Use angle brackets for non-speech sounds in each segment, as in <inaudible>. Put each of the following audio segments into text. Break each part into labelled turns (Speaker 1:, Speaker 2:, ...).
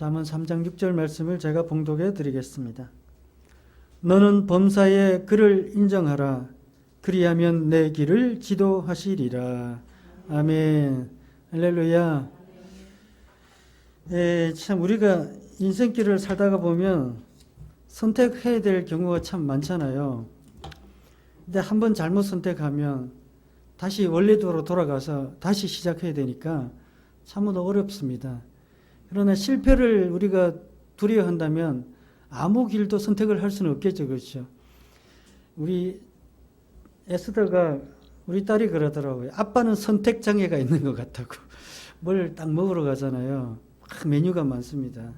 Speaker 1: 잠언 3장 6절 말씀을 제가 봉독해 드리겠습니다. 너는 범사의 그를 인정하라. 그리하면 내 길을 지도하시리라. 아멘. 할렐루야. 예, 참 우리가 인생길을 살다가 보면 선택해야 될 경우가 참 많잖아요. 근데 한 번 잘못 선택하면 다시 원래대로 돌아가서 다시 시작해야 되니까 참으로 어렵습니다. 그러나 실패를 우리가 두려워한다면 아무 길도 선택을 할 수는 없겠죠. 그렇죠. 우리 에스더가 우리 딸이 그러더라고요. 아빠는 선택 장애가 있는 것 같다고. <laughs> 뭘 딱 먹으러 가잖아요. 막 메뉴가 많습니다.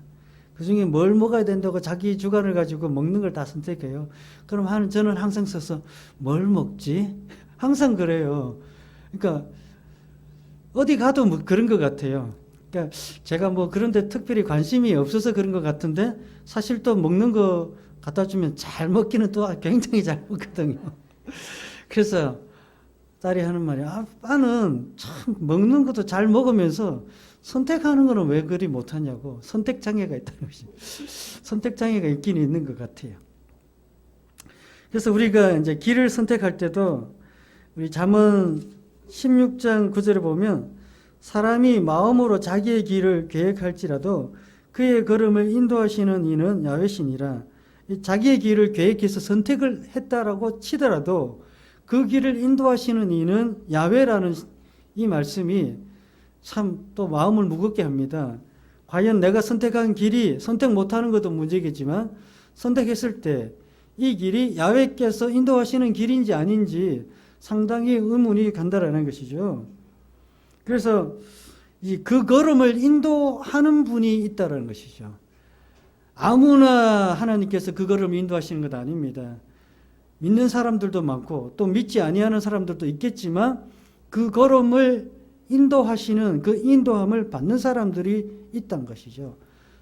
Speaker 1: 그 중에 뭘 먹어야 된다고 자기 주관을 가지고 먹는 걸 다 선택해요. 그럼 한, 저는 항상 써서 뭘 먹지? 항상 그래요. 그러니까 어디 가도 뭐 그런 것 같아요. 그러니까 제가 뭐 그런데 특별히 관심이 없어서 그런 것 같은데 사실 또 먹는 거 갖다 주면 잘 먹기는 또 굉장히 잘 먹거든요. <laughs> 그래서 딸이 하는 말이 아빠는 참 먹는 것도 잘 먹으면서 선택하는 거는 왜 그리 못하냐고 선택 장애가 있다는 것이 선택 장애가 있긴 있는 것 같아요. 그래서 우리가 이제 길을 선택할 때도 우리 잠언 16장 9절에 보면 사람이 마음으로 자기의 길을 계획할지라도 그의 걸음을 인도하시는 이는 야외신이라 이 자기의 길을 계획해서 선택을 했다라고 치더라도 그 길을 인도하시는 이는 야외라는 이 말씀이 참 또 마음을 무겁게 합니다. 과연 내가 선택한 길이 선택 못하는 것도 문제겠지만 선택했을 때 이 길이 야외께서 인도하시는 길인지 아닌지 상당히 의문이 간다라는 것이죠. 그래서 이 그 걸음을 인도하는 분이 있다라는 것이죠. 아무나 하나님께서 그 걸음을 인도하시는 것 아닙니다. 믿는 사람들도 많고 또 믿지 아니하는 사람들도 있겠지만 그 걸음을 인도하시는 그 인도함을 받는 사람들이 있다는 것이죠.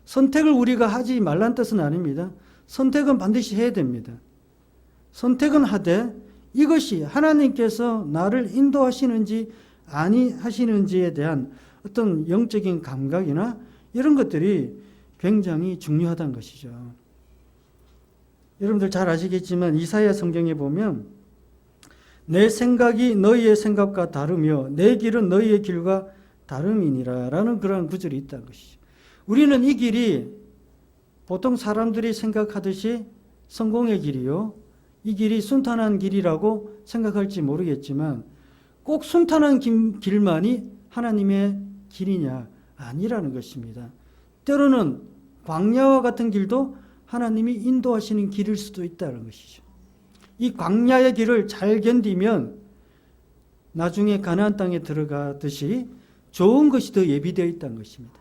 Speaker 1: 선택을 우리가 하지 말란 뜻은 아닙니다. 선택은 반드시 해야 됩니다. 선택은 하되 이것이 하나님께서 나를 인도하시는지 아니 하시는지에 대한 어떤 영적인 감각이나 이런 것들이 굉장히 중요하다는 것이죠. 여러분들 잘 아시겠지만 이사야 성경에 보면 내 생각이 너희의 생각과 다르며 내 길은 너희의 길과 다름이니라라는 그러한 구절이 있다는 것이죠. 우리는 이 길이 보통 사람들이 생각하듯이 성공의 길이요. 이 길이 순탄한 길이라고 생각할지 모르겠지만 꼭 순탄한 길- 길만이 하나님의 길이냐 아니라는 것입니다. 때로는 광야와 같은 길도 하나님이 인도하시는 길일 수도 있다는 것이죠. 이 광야의 길을 잘 견디면 나중에 가나안 땅에 들어가듯이 좋은 것이 더 예비되어 있다는 것입니다.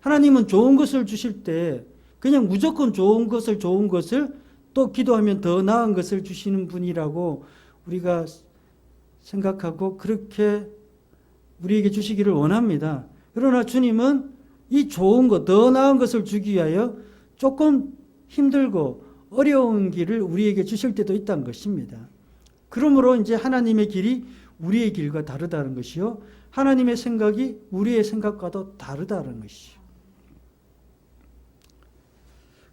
Speaker 1: 하나님은 좋은 것을 주실 때 그냥 무조건 좋은 것을 좋은 것을 또 기도하면 더 나은 것을 주시는 분이라고 우리가 생각하고 그렇게 우리에게 주시기를 원합니다. 그러나 주님은 이 좋은 것, 더 나은 것을 주기 위하여 조금 힘들고 어려운 길을 우리에게 주실 때도 있다는 것입니다. 그러므로 이제 하나님의 길이 우리의 길과 다르다는 것이요. 하나님의 생각이 우리의 생각과도 다르다는 것이요.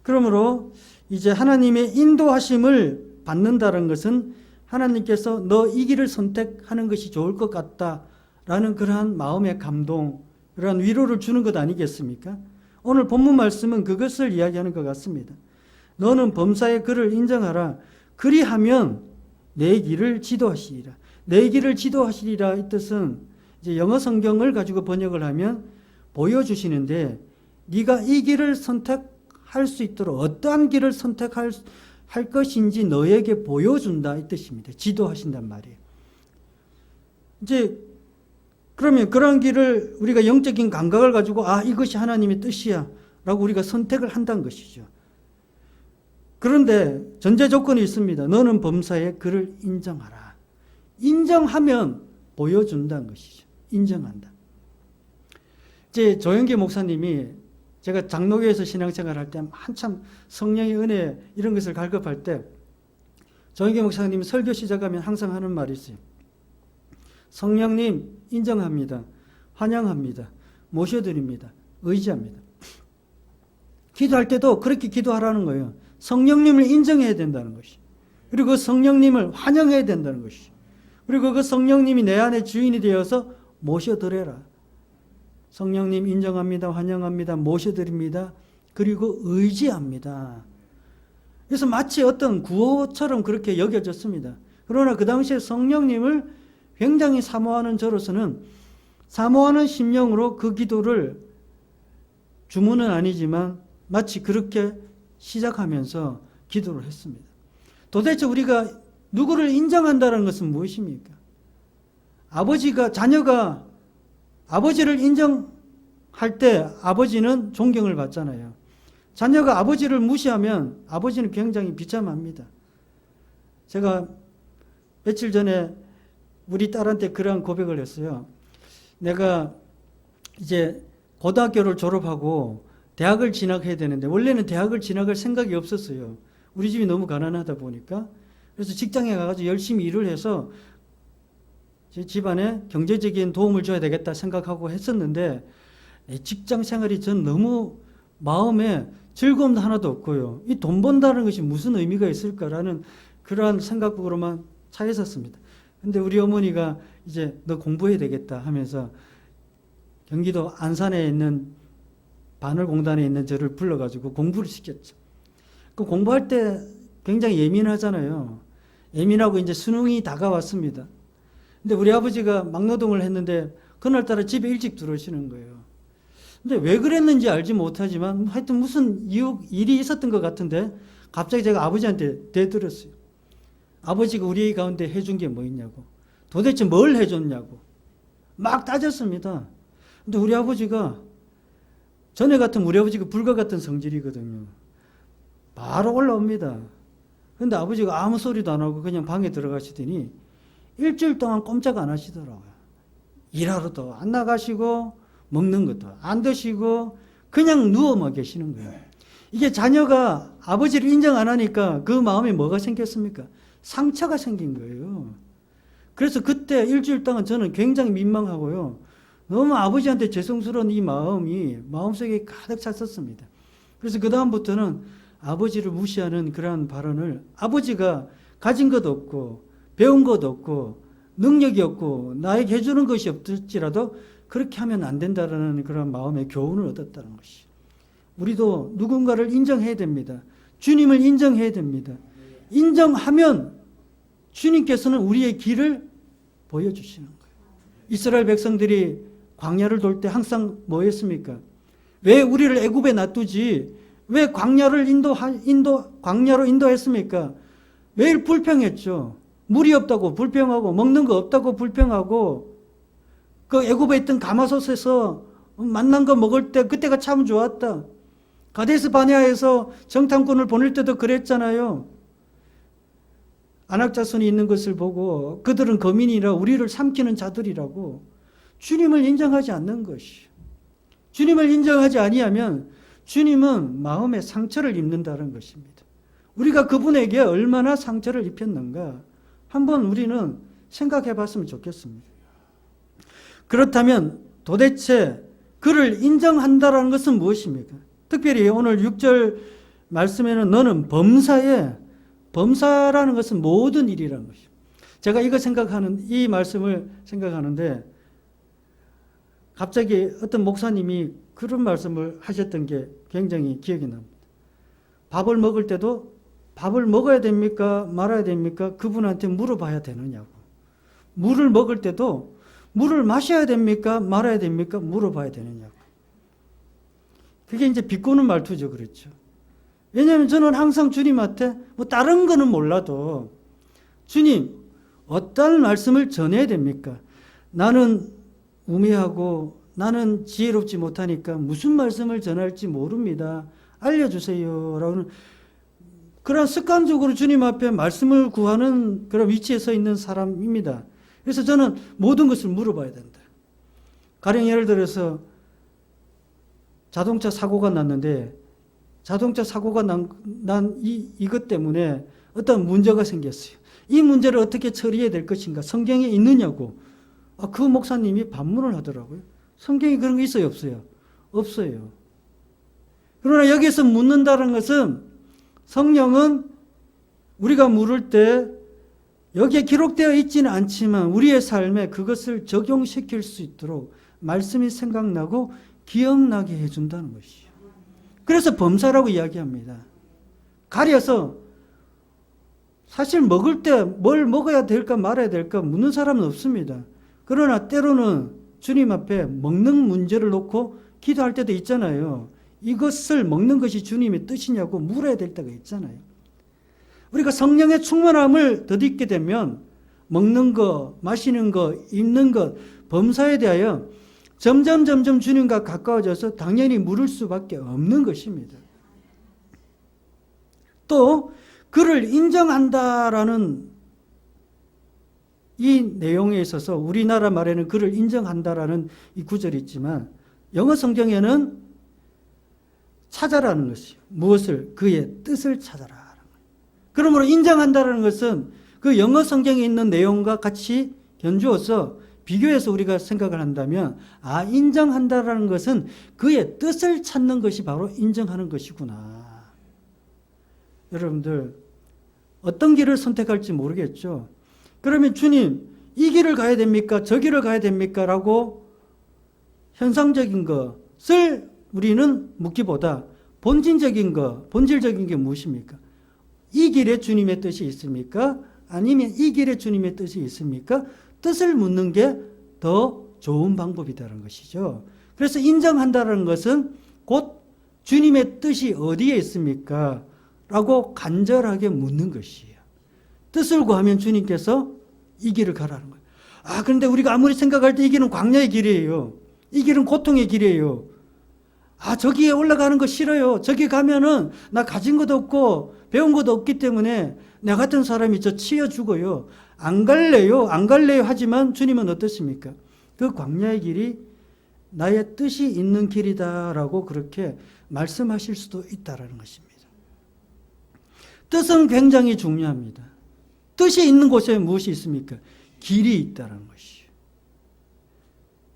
Speaker 1: 그러므로 이제 하나님의 인도하심을 받는다는 것은 하나님께서 너 이 길을 선택하는 것이 좋을 것 같다라는 그러한 마음의 감동, 그러한 위로를 주는 것 아니겠습니까? 오늘 본문 말씀은 그것을 이야기하는 것 같습니다. 너는 범사의 그를 인정하라. 그리하면 내 길을 지도하시리라. 내 길을 지도하시리라 이 뜻은 이제 영어 성경을 가지고 번역을 하면 보여주시는데 네가 이 길을 선택할 수 있도록 어떠한 길을 선택할 할 것인지 너에게 보여준다 이 뜻입니다. 지도하신단 말이에요. 이제 그러면 그런 길을 우리가 영적인 감각을 가지고 아 이것이 하나님의 뜻이야 라고 우리가 선택을 한다는 것이죠. 그런데 전제 조건이 있습니다. 너는 범사에 그를 인정하라. 인정하면 보여준다는 것이죠. 인정한다. 이제 조영기 목사님이 제가 장로교에서 신앙생활 할때 한참 성령의 은혜 이런 것을 갈급할 때 조영기 목사님이 설교 시작하면 항상 하는 말이 있어요. 성령님 인정합니다. 환영합니다. 모셔드립니다. 의지합니다. 기도할 때도 그렇게 기도하라는 거예요. 성령님을 인정해야 된다는 것이. 그리고 그 성령님을 환영해야 된다는 것이. 그리고 그 성령님이 내 안에 주인이 되어서 모셔드려라. 성령님 인정합니다. 환영합니다. 모셔드립니다. 그리고 의지합니다. 그래서 마치 어떤 구호처럼 그렇게 여겨졌습니다. 그러나 그 당시에 성령님을 굉장히 사모하는 저로서는 사모하는 심령으로 그 기도를 주문은 아니지만 마치 그렇게 시작하면서 기도를 했습니다. 도대체 우리가 누구를 인정한다는 것은 무엇입니까? 아버지가 자녀가 아버지를 인정할 때 아버지는 존경을 받잖아요. 자녀가 아버지를 무시하면 아버지는 굉장히 비참합니다. 제가 며칠 전에 우리 딸한테 그러한 고백을 했어요. 내가 이제 고등학교를 졸업하고 대학을 진학해야 되는데 원래는 대학을 진학할 생각이 없었어요. 우리 집이 너무 가난하다 보니까 그래서 직장에 가가지고 열심히 일을 해서 제 집안에 경제적인 도움을 줘야 되겠다 생각하고 했었는데 내 직장 생활이 전 너무 마음에 즐거움도 하나도 없고요. 이 돈 번다는 것이 무슨 의미가 있을까라는 그러한 생각으로만 차 있었습니다. 근데 우리 어머니가 이제 너 공부해야 되겠다 하면서 경기도 안산에 있는 바늘공단에 있는 저를 불러가지고 공부를 시켰죠. 그 공부할 때 굉장히 예민하잖아요. 예민하고 이제 수능이 다가왔습니다. 근데 우리 아버지가 막노동을 했는데 그날따라 집에 일찍 들어오시는 거예요. 근데 왜 그랬는지 알지 못하지만 하여튼 무슨 이유, 일이 있었던 것 같은데 갑자기 제가 아버지한테 대들었어요. 아버지가 우리 가운데 해준 게뭐 있냐고. 도대체 뭘 해줬냐고. 막 따졌습니다. 근데 우리 아버지가 전에 같은 우리 아버지가 불과 같은 성질이거든요. 바로 올라옵니다. 근데 아버지가 아무 소리도 안 하고 그냥 방에 들어가시더니 일주일 동안 꼼짝 안 하시더라고요. 일하러도 안 나가시고 먹는 것도 안 드시고 그냥 누워만 계시는 거예요. 이게 자녀가 아버지를 인정 안 하니까 그 마음에 뭐가 생겼습니까? 상처가 생긴 거예요. 그래서 그때 일주일 동안 저는 굉장히 민망하고요. 너무 아버지한테 죄송스러운 이 마음이 마음속에 가득 찼었습니다. 그래서 그다음부터는 아버지를 무시하는 그러한 발언을 아버지가 가진 것 없고 배운 것 없고 능력이 없고 나에게 해주는 것이 없을지라도 그렇게 하면 안 된다라는 그런 마음의 교훈을 얻었다는 것이. 우리도 누군가를 인정해야 됩니다. 주님을 인정해야 됩니다. 인정하면 주님께서는 우리의 길을 보여주시는 거예요. 이스라엘 백성들이 광야를 돌 때 항상 뭐 했습니까? 왜 우리를 애굽에 놔두지? 왜 광야를 인도 인도 광야로 인도했습니까? 매일 불평했죠. 물이 없다고 불평하고 먹는 거 없다고 불평하고 그 애굽에 있던 가마솥에서 만난 거 먹을 때 그때가 참 좋았다. 가데스 바네아에서 정탐꾼을 보낼 때도 그랬잖아요. 안악자손이 있는 것을 보고 그들은 거민이라 우리를 삼키는 자들이라고 주님을 인정하지 않는 것이. 주님을 인정하지 아니하면 주님은 마음에 상처를 입는다는 것입니다. 우리가 그분에게 얼마나 상처를 입혔는가 한번 우리는 생각해 봤으면 좋겠습니다. 그렇다면 도대체 그를 인정한다라는 것은 무엇입니까? 특별히 오늘 6절 말씀에는 너는 범사에 범사라는 것은 모든 일이라는 것입니다. 제가 이거 생각하는 이 말씀을 생각하는데 갑자기 어떤 목사님이 그런 말씀을 하셨던 게 굉장히 기억이 납니다. 밥을 먹을 때도 밥을 먹어야 됩니까? 말아야 됩니까? 그분한테 물어봐야 되느냐고. 물을 먹을 때도 물을 마셔야 됩니까? 말아야 됩니까? 물어봐야 되느냐고. 그게 이제 비꼬는 말투죠. 그렇죠. 왜냐하면 저는 항상 주님한테 뭐 다른 거는 몰라도 주님, 어떤 말씀을 전해야 됩니까? 나는 우매하고 나는 지혜롭지 못하니까 무슨 말씀을 전할지 모릅니다. 알려주세요. 라고는 그런 습관적으로 주님 앞에 말씀을 구하는 그런 위치에 서 있는 사람입니다. 그래서 저는 모든 것을 물어봐야 된다. 가령 예를 들어서 자동차 사고가 났는데 자동차 사고가 난, 난 이, 이것 때문에 어떤 문제가 생겼어요. 이 문제를 어떻게 처리해야 될 것인가? 성경에 있느냐고. 아, 그 목사님이 반문을 하더라고요. 성경에 그런 게 있어요, 없어요? 없어요. 그러나 여기서 묻는다는 것은 성령은 우리가 물을 때 여기에 기록되어 있지는 않지만 우리의 삶에 그것을 적용시킬 수 있도록 말씀이 생각나고 기억나게 해준다는 것이요. 그래서 범사라고 이야기합니다. 가려서 사실 먹을 때 뭘 먹어야 될까 말아야 될까 묻는 사람은 없습니다. 그러나 때로는 주님 앞에 먹는 문제를 놓고 기도할 때도 있잖아요. 이것을 먹는 것이 주님의 뜻이냐고 물어야 될 때가 있잖아요. 우리가 성령의 충만함을 덧입게 되면 먹는 거, 마시는 거, 입는 것, 범사에 대하여 점점 점점 주님과 가까워져서 당연히 물을 수밖에 없는 것입니다. 또 그를 인정한다라는 이 내용에 있어서 우리나라 말에는 그를 인정한다라는 이 구절이 있지만 영어 성경에는 찾아라는 것이요. 무엇을? 그의 뜻을 찾아라. 그러므로 인정한다는 것은 그 영어 성경에 있는 내용과 같이 견주어서 비교해서 우리가 생각을 한다면 아 인정한다라는 것은 그의 뜻을 찾는 것이 바로 인정하는 것이구나. 여러분들 어떤 길을 선택할지 모르겠죠. 그러면 주님 이 길을 가야 됩니까? 저 길을 가야 됩니까? 라고 현상적인 것을 우리는 묻기보다 본질적인 것, 본질적인 게 무엇입니까? 이 길에 주님의 뜻이 있습니까? 아니면 이 길에 주님의 뜻이 있습니까? 뜻을 묻는 게 더 좋은 방법이다는 것이죠. 그래서 인정한다는 것은 곧 주님의 뜻이 어디에 있습니까? 라고 간절하게 묻는 것이에요. 뜻을 구하면 주님께서 이 길을 가라는 거예요. 아, 그런데 우리가 아무리 생각할 때 이 길은 광야의 길이에요. 이 길은 고통의 길이에요. 아, 저기에 올라가는 거 싫어요. 저기 가면은 나 가진 것도 없고 배운 것도 없기 때문에 나 같은 사람이 저 치여 죽어요. 안 갈래요. 안 갈래요. 하지만 주님은 어떻습니까? 그 광야의 길이 나의 뜻이 있는 길이다라고 그렇게 말씀하실 수도 있다라는 것입니다. 뜻은 굉장히 중요합니다. 뜻이 있는 곳에 무엇이 있습니까? 길이 있다는 것이요.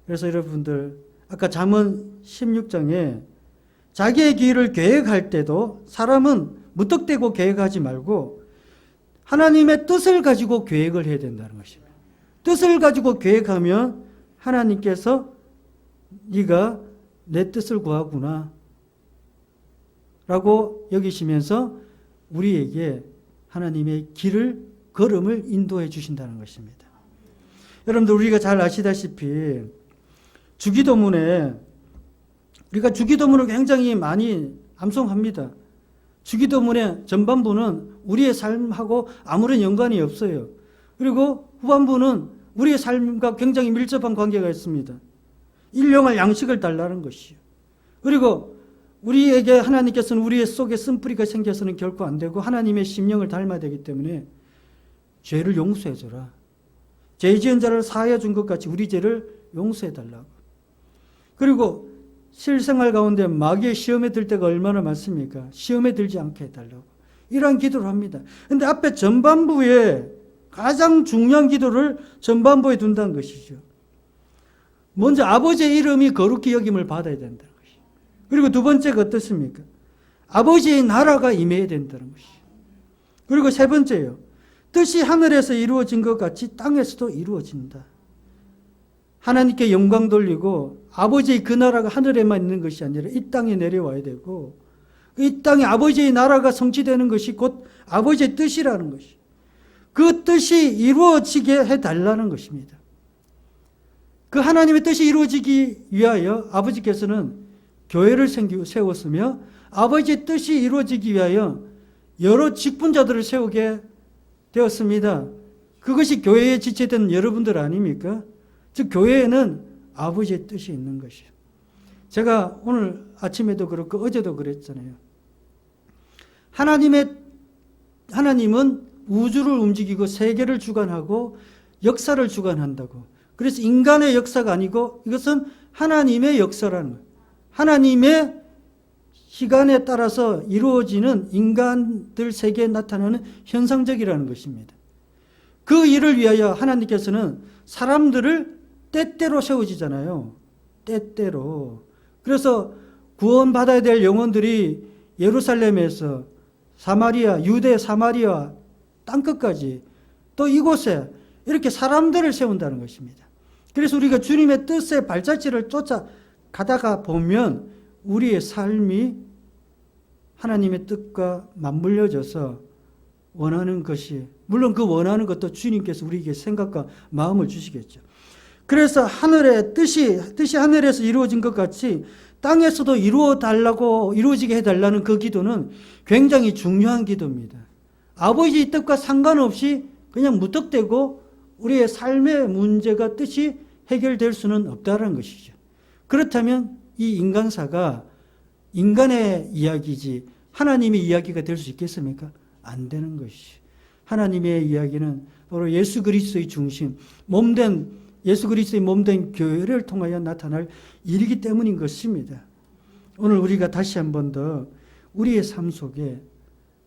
Speaker 1: 그래서 여러분들 아까 잠언 16장에 자기의 길을 계획할 때도 사람은 무턱대고 계획하지 말고 하나님의 뜻을 가지고 계획을 해야 된다는 것입니다. 뜻을 가지고 계획하면 하나님께서 네가 내 뜻을 구하구나 라고 여기시면서 우리에게 하나님의 길을 걸음을 인도해 주신다는 것입니다. 여러분들 우리가 잘 아시다시피 주기도문에 우리가 주기도문을 굉장히 많이 암송합니다. 주기도문의 전반부는 우리의 삶하고 아무런 연관이 없어요. 그리고 후반부는 우리의 삶과 굉장히 밀접한 관계가 있습니다. 일용할 양식을 달라는 것이요. 그리고 우리에게 하나님께서는 우리의 속에 쓴뿌리가 생겨서는 결코 안 되고 하나님의 심령을 닮아야 되기 때문에 죄를 용서해 줘라. 죄 지은 자를 사하여 준 것 같이 우리 죄를 용서해 달라고. 그리고 실생활 가운데 마귀의 시험에 들 때가 얼마나 많습니까? 시험에 들지 않게 해달라고. 이러한 기도를 합니다. 근데 앞에 전반부에 가장 중요한 기도를 전반부에 둔다는 것이죠. 먼저 아버지의 이름이 거룩히 여김을 받아야 된다는 것이죠. 그리고 두 번째가 어떻습니까? 아버지의 나라가 임해야 된다는 것이죠. 그리고 세 번째요. 뜻이 하늘에서 이루어진 것 같이 땅에서도 이루어진다. 하나님께 영광 돌리고 아버지의 그 나라가 하늘에만 있는 것이 아니라 이 땅에 내려와야 되고 이 땅에 아버지의 나라가 성취되는 것이 곧 아버지의 뜻이라는 것이 그 뜻이 이루어지게 해달라는 것입니다. 그 하나님의 뜻이 이루어지기 위하여 아버지께서는 교회를 세웠으며 아버지의 뜻이 이루어지기 위하여 여러 직분자들을 세우게 되었습니다. 그것이 교회에 지체된 여러분들 아닙니까? 즉 교회에는 아버지의 뜻이 있는 것이에요. 제가 오늘 아침에도 그렇고 어제도 그랬잖아요. 하나님의 하나님은 우주를 움직이고 세계를 주관하고 역사를 주관한다고. 그래서 인간의 역사가 아니고 이것은 하나님의 역사라는 거예요. 하나님의 시간에 따라서 이루어지는 인간들 세계에 나타나는 현상적이라는 것입니다. 그 일을 위하여 하나님께서는 사람들을 때때로 세워지잖아요. 때때로. 그래서 구원받아야 될 영혼들이 예루살렘에서 사마리아, 유대 사마리아 땅끝까지 또 이곳에 이렇게 사람들을 세운다는 것입니다. 그래서 우리가 주님의 뜻의 발자취를 쫓아 가다가 보면 우리의 삶이 하나님의 뜻과 맞물려져서 원하는 것이 물론 그 원하는 것도 주님께서 우리에게 생각과 마음을 주시겠죠. 그래서 하늘의 뜻이 뜻이 하늘에서 이루어진 것 같이 땅에서도 이루어 달라고 이루어지게 해 달라는 그 기도는 굉장히 중요한 기도입니다. 아버지 뜻과 상관없이 그냥 무턱대고 우리의 삶의 문제가 뜻이 해결될 수는 없다는 것이죠. 그렇다면 이 인간사가 인간의 이야기지 하나님의 이야기가 될 수 있겠습니까? 안 되는 것이죠. 하나님의 이야기는 바로 예수 그리스도의 중심, 몸된 예수 그리스도의 몸된 교회를 통하여 나타날 일이기 때문인 것입니다. 오늘 우리가 다시 한 번 더 우리의 삶 속에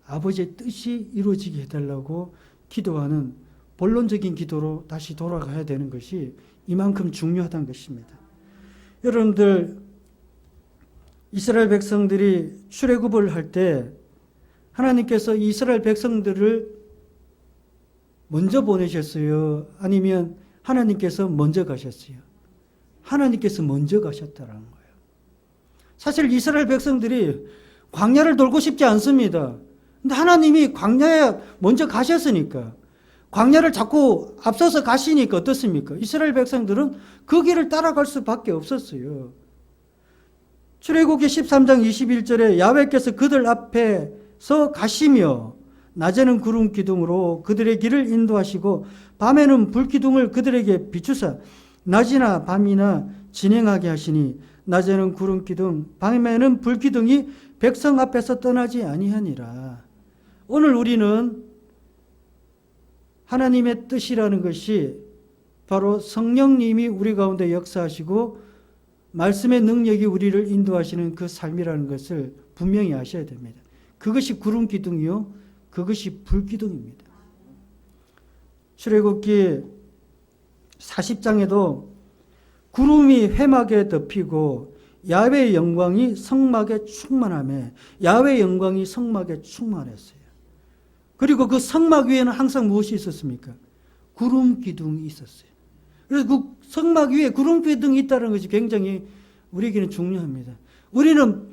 Speaker 1: 아버지의 뜻이 이루어지게 해달라고 기도하는 본론적인 기도로 다시 돌아가야 되는 것이 이만큼 중요하다는 것입니다. 여러분들 이스라엘 백성들이 출애굽을 할 때 하나님께서 이스라엘 백성들을 먼저 보내셨어요? 아니면 하나님께서 먼저 가셨어요? 하나님께서 먼저 가셨다라는 거예요. 사실 이스라엘 백성들이 광야를 돌고 싶지 않습니다. 근데 하나님이 광야에 먼저 가셨으니까 광야를 자꾸 앞서서 가시니까 어떻습니까? 이스라엘 백성들은 그 길을 따라갈 수밖에 없었어요. 출애굽기 13장 21절에 야훼께서 그들 앞에서 가시며 낮에는 구름 기둥으로 그들의 길을 인도하시고 밤에는 불 기둥을 그들에게 비추사 낮이나 밤이나 진행하게 하시니 낮에는 구름 기둥 밤에는 불 기둥이 백성 앞에서 떠나지 아니하니라. 오늘 우리는 하나님의 뜻이라는 것이 바로 성령님이 우리 가운데 역사하시고 말씀의 능력이 우리를 인도하시는 그 삶이라는 것을 분명히 아셔야 됩니다. 그것이 구름 기둥이요. 그것이 불 기둥입니다. 출애굽기 40장에도 구름이 회막에 덮이고 야외의 영광이 성막에 충만함에 야외의 영광이 성막에 충만했어요. 그리고 그 성막 위에는 항상 무엇이 있었습니까? 구름 기둥이 있었어요. 그래서 그 성막 위에 구름 기둥이 있다는 것이 굉장히 우리에게는 중요합니다. 우리는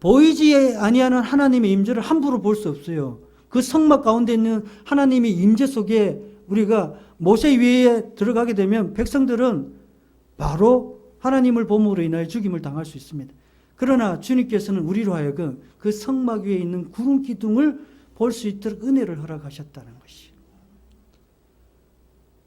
Speaker 1: 보이지 아니하는 하나님의 임재를 함부로 볼 수 없어요. 그 성막 가운데 있는 하나님의 임재 속에 우리가 모세 위에 들어가게 되면 백성들은 바로 하나님을 봄으로 인하여 죽임을 당할 수 있습니다. 그러나 주님께서는 우리로 하여금 그 성막 위에 있는 구름 기둥을 볼 수 있도록 은혜를 허락하셨다는 것이.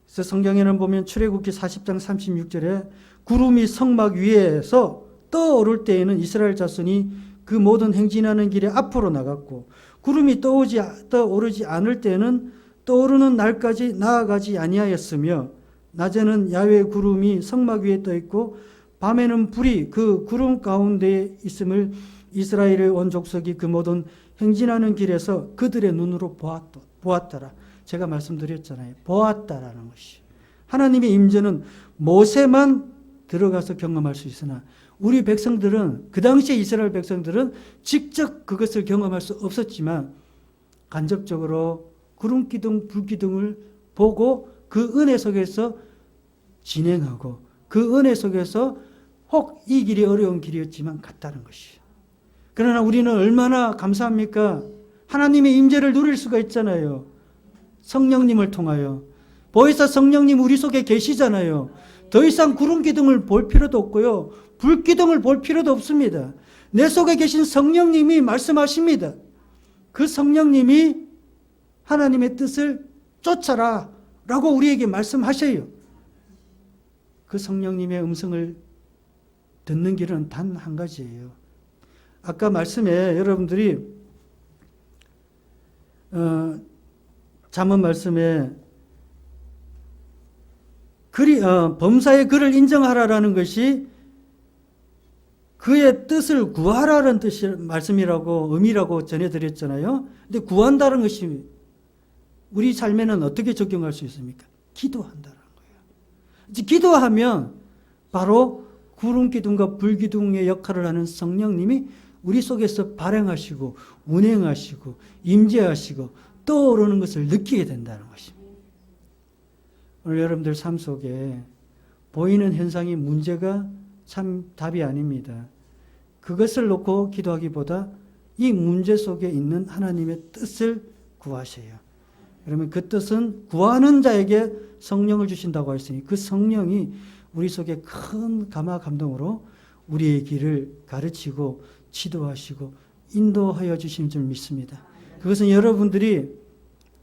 Speaker 1: 그래서 성경에는 보면 출애굽기 40장 36절에 구름이 성막 위에서 떠오를 때에는 이스라엘 자손이 그 모든 행진하는 길에 앞으로 나갔고 구름이 떠오지 떠오르지 않을 때는 떠오르는 날까지 나아가지 아니하였으며 낮에는 야외 구름이 성막 위에 떠 있고 밤에는 불이 그 구름 가운데에 있음을 이스라엘의 온 족속이 그 모든 행진하는 길에서 그들의 눈으로 보았다, 보았더라. 제가 말씀드렸잖아요. 보았다라는 것이. 하나님의 임재는 모세만 들어가서 경험할 수 있으나 우리 백성들은 그 당시에 이스라엘 백성들은 직접 그것을 경험할 수 없었지만 간접적으로 구름 기둥, 불 기둥을 보고 그 은혜 속에서 진행하고 그 은혜 속에서 혹 이 길이 어려운 길이었지만 갔다는 것이. 그러나 우리는 얼마나 감사합니까? 하나님의 임재를 누릴 수가 있잖아요. 성령님을 통하여. 보이사 성령님 우리 속에 계시잖아요. 더 이상 구름 기둥을 볼 필요도 없고요. 불 기둥을 볼 필요도 없습니다. 내 속에 계신 성령님이 말씀하십니다. 그 성령님이 하나님의 뜻을 쫓아라 라고 우리에게 말씀하셔요. 그 성령님의 음성을 듣는 길은 단 한 가지예요. 아까 말씀에 여러분들이 어, 잠언 말씀에 글이 어, 범사의 글을 인정하라라는 것이 그의 뜻을 구하라는 뜻이 말씀이라고 의미라고 전해드렸잖아요. 근데 구한다는 것이 우리 삶에는 어떻게 적용할 수 있습니까? 기도한다는 거예요. 이제 기도하면 바로 구름 기둥과 불 기둥의 역할을 하는 성령님이 우리 속에서 발행하시고 운행하시고 임재하시고 떠오르는 것을 느끼게 된다는 것입니다. 오늘 여러분들 삶 속에 보이는 현상이 문제가 참 답이 아닙니다. 그것을 놓고 기도하기보다 이 문제 속에 있는 하나님의 뜻을 구하셔요. 그러면 그 뜻은 구하는 자에게 성령을 주신다고 했으니 그 성령이 우리 속에 큰 감화 감동으로 우리의 길을 가르치고 지도하시고 인도하여 주신 줄 믿습니다. 그것은 여러분들이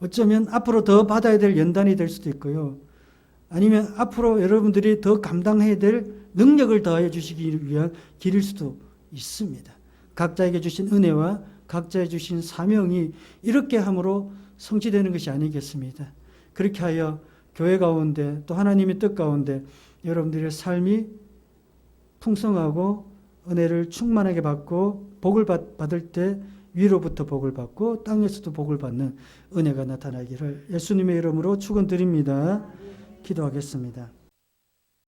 Speaker 1: 어쩌면 앞으로 더 받아야 될 연단이 될 수도 있고요. 아니면 앞으로 여러분들이 더 감당해야 될 능력을 더하여 주시기 위한 길일 수도 있습니다. 각자에게 주신 은혜와 각자에 주신 사명이 이렇게 함으로 성취되는 것이 아니겠습니다. 그렇게 하여 교회 가운데 또 하나님의 뜻 가운데 여러분들의 삶이 풍성하고 은혜를 충만하게 받고 복을 받, 받을 때 위로부터 복을 받고 땅에서도 복을 받는 은혜가 나타나기를 예수님의 이름으로 축원드립니다. 기도하겠습니다.